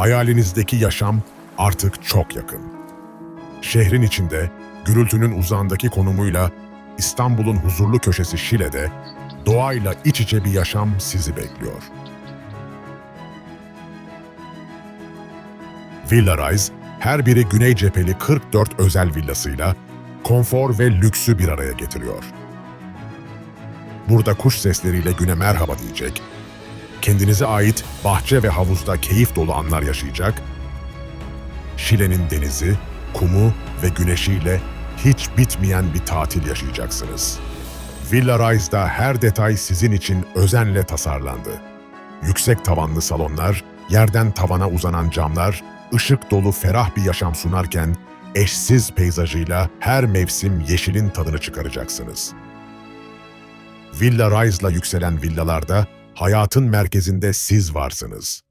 Hayalinizdeki yaşam artık çok yakın. Şehrin içinde, gürültünün uzağındaki konumuyla İstanbul'un huzurlu köşesi Şile'de doğayla iç içe bir yaşam sizi bekliyor. Villa Rise, her biri güney cepheli 44 özel villasıyla konfor ve lüksü bir araya getiriyor. Burada kuş sesleriyle güne merhaba diyecek, kendinize ait bahçe ve havuzda keyif dolu anlar yaşayacak, Şile'nin denizi, kumu ve güneşiyle hiç bitmeyen bir tatil yaşayacaksınız. Villa Rise'da her detay sizin için özenle tasarlandı. Yüksek tavanlı salonlar, yerden tavana uzanan camlar, ışık dolu ferah bir yaşam sunarken eşsiz peyzajıyla her mevsim yeşilin tadını çıkaracaksınız. Villa Rise'la yükselen villalarda hayatın merkezinde siz varsınız.